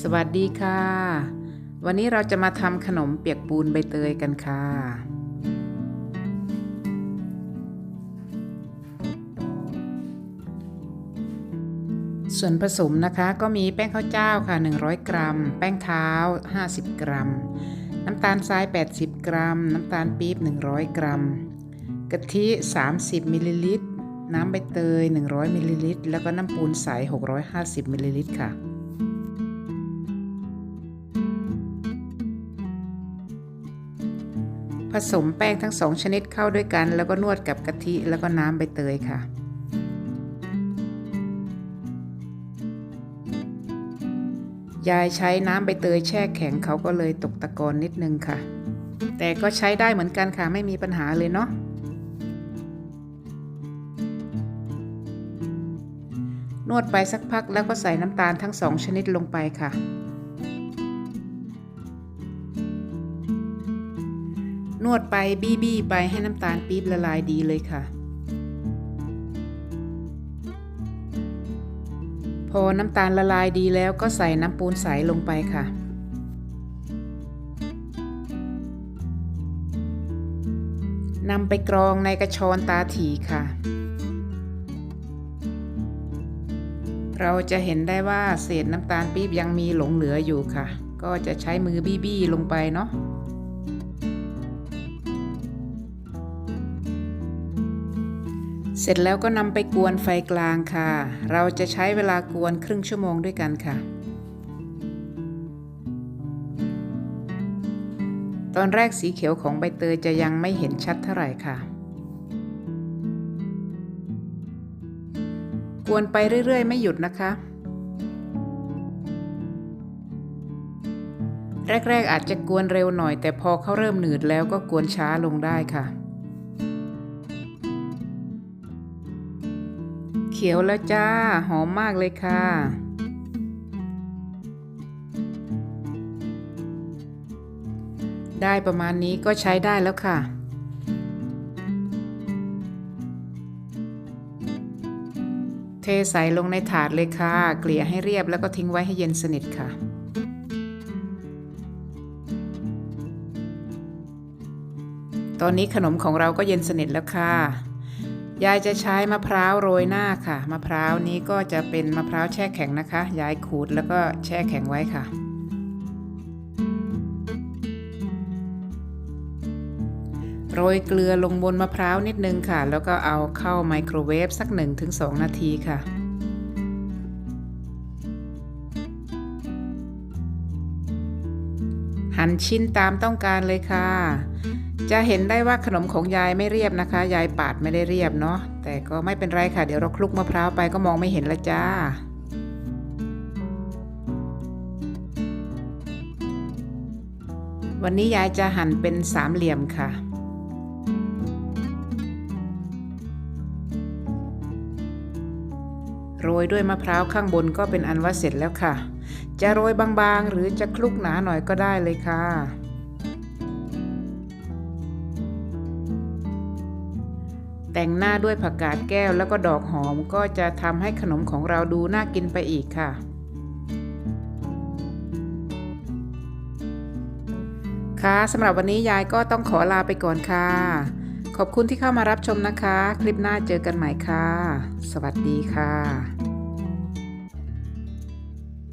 สวัสดีค่ะ วันนี้เราจะมาทำขนมเปียกปูนใบเตยกันค่ะ ส่วนผสมนะคะก็มีแป้งข้าวเจ้าค่ะ 100 กรัม แป้งเท้า 50 กรัม น้ำตาลทราย 80 กรัม น้ำตาลปี๊บ 100 กรัม กะทิ 30 มิลลิลิตร น้ำใบเตย 100 มิลลิลิตร แล้วก็น้ำปูนใส 650 มิลลิลิตรค่ะ ผสมแป้งทั้งสองชนิดเข้าด้วยกัน แล้วก็นวดกับกะทิแล้วก็น้ำใบเตยค่ะ ยายใช้น้ำใบเตยแช่แข็งเขาก็เลยตกตะกอนนิดนึงค่ะ แต่ก็ใช้ได้เหมือนกันค่ะไม่มีปัญหาเลยเนาะนวดไปสักพักแล้วก็ใส่น้ำตาลทั้งสองชนิดลงไปค่ะ นวดไปบี้บี้ไปให้น้ำตาลปี๊บละลายดีเลยค่ะ พอน้ำตาลละลายดีแล้วก็ใส่น้ำปูนใสลงไปค่ะนำไปกรองในกระชอนตาถีค่ะ เราจะเห็นได้ว่าเศษน้ำตาลปี๊บยังมีหลงเหลืออยู่ค่ะ ก็จะใช้มือบี้บี้ลงไปเนาะ เสร็จแล้วก็นำไปกวนไฟกลางค่ะ เราจะใช้เวลากวนครึ่งชั่วโมงด้วยกันค่ะ ตอนแรกสีเขียวของใบเตยจะยังไม่เห็นชัดเท่าไหร่ค่ะ กวนไปเรื่อย ๆ ไม่หยุดนะคะ แรก ๆ อาจจะกวนเร็วหน่อย แต่พอเขาเริ่มหนืดแล้วก็กวนช้าลงได้ค่ะ ขียวแล้วจ้า หอมมากเลยค่ะ ได้ประมาณนี้ก็ใช้ได้แล้วค่ะเทใส่ลงในถาดเลยค่ะ เกลี่ยให้เรียบแล้วก็ทิ้งไว้ให้เย็นสนิทค่ะ ตอนนี้ขนมของเราก็เย็นสนิทแล้วค่ะ ยายจะใช้มะพร้าวโรยหน้าค่ะ มะพร้าวนี้ก็จะเป็นมะพร้าวแช่แข็งนะคะ ยายขูดแล้วก็แช่แข็งไว้ค่ะ โรยเกลือลงบนมะพร้าวนิดนึงค่ะ แล้วก็เอาเข้าไมโครเวฟสัก 1-2 นาทีค่ะ หั่นชิ้นตามต้องการเลยค่ะ จะเห็นได้ว่าขนมของยายไม่เรียบนะคะ ยายปาดไม่ได้เรียบเนาะแต่ก็ไม่เป็นไรค่ะ เดี๋ยวเราคลุกมะพร้าวไปก็มองไม่เห็นละจ้าวันนี้ยายจะหั่นเป็นสามเหลี่ยมค่ะ โรยด้วยมะพร้าวข้างบนก็เป็นอันว่าเสร็จแล้วค่ะ จะโรยบางๆ หรือจะคลุกหนาหน่อยก็ได้เลยค่ะ แต่งหน้าด้วยผักกาดแก้วแล้วก็ดอกหอมก็จะทำให้ขนมของเราดูน่ากินไปอีกค่ะ ค่ะสำหรับวันนี้ยายก็ต้องขอลาไปก่อนค่ะ ขอบคุณที่เข้ามารับชมนะคะ คลิปหน้าเจอกันใหม่ค่ะ สวัสดีค่ะ